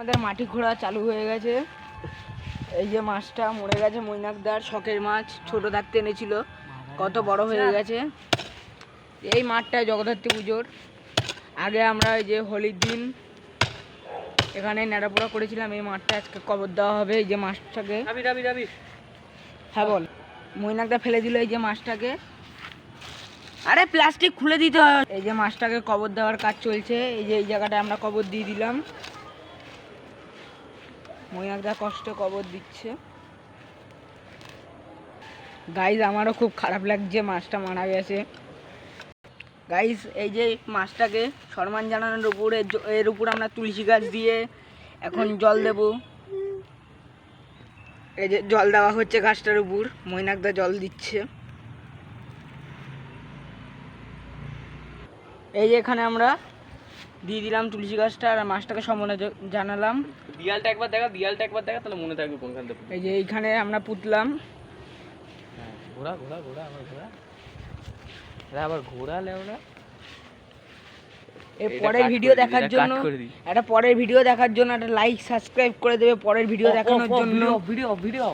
আমাদের মাটি ঘোড়া চালু হয়ে গেছে। এই যে মাছটা মরে গেছে মৈনাকদার শখের মাছ ছোট থাকতে এনেছিল কত বড় হয়ে গেছে। এই মাঠটা জগদ্ধাত্রী পুজোর। আগে আমরা এই যে হোলির দিন এখানে নেড়াপোড়া করেছিলাম এই মাঠটা আজকে কবর দেওয়া হবে এই যে মাছটাকে। হ্যাঁ বল। মৈনাকদা ফেলে দিল এই যে মাছটাকে। আরে প্লাস্টিক খুলে দিতে হয়। এই যে মাছটাকে কবর দেওয়ার কাজ চলছে এই যে এই জায়গাটা আমরা কবর দিয়ে দিলাম। মৈনাকদা কষ্ট কবর দিচ্ছে। গাইজ আমারও খুব খারাপ লাগছে, মাছটা মারা গেছে। গাইজ এই যে মাছটাকে সম্মান জানানোর উপরে এর উপর আমরা তুলসী গাছ দিয়ে এখন জল দেবো। এই যে জল দেওয়া হচ্ছে গাছটার উপর, মৈনাকদা জল দিচ্ছে। এই যে এখানে আমরা দিয়ে দিলাম তুলসী গাছটা আর মাছটাকে সম্বন্ধে জানালাম। দিয়ালটা একবার দেখা দিয়ালটা একবার দেখা তাহলে মনে থাকবে কোনখান থেকে এই যে এইখানে আমরা পুতলাম। হ্যাঁ, ঘোড়া ঘোড়া ঘোড়া আবার ঘোড়া এরা আবার ঘোড়া লেওড়া এর এটা পরের ভিডিও দেখার জন্য একটা পরের ভিডিও দেখার জন্য একটা লাইক সাবস্ক্রাইব করে দেবে পরের ভিডিও দেখানোর জন্য। Video video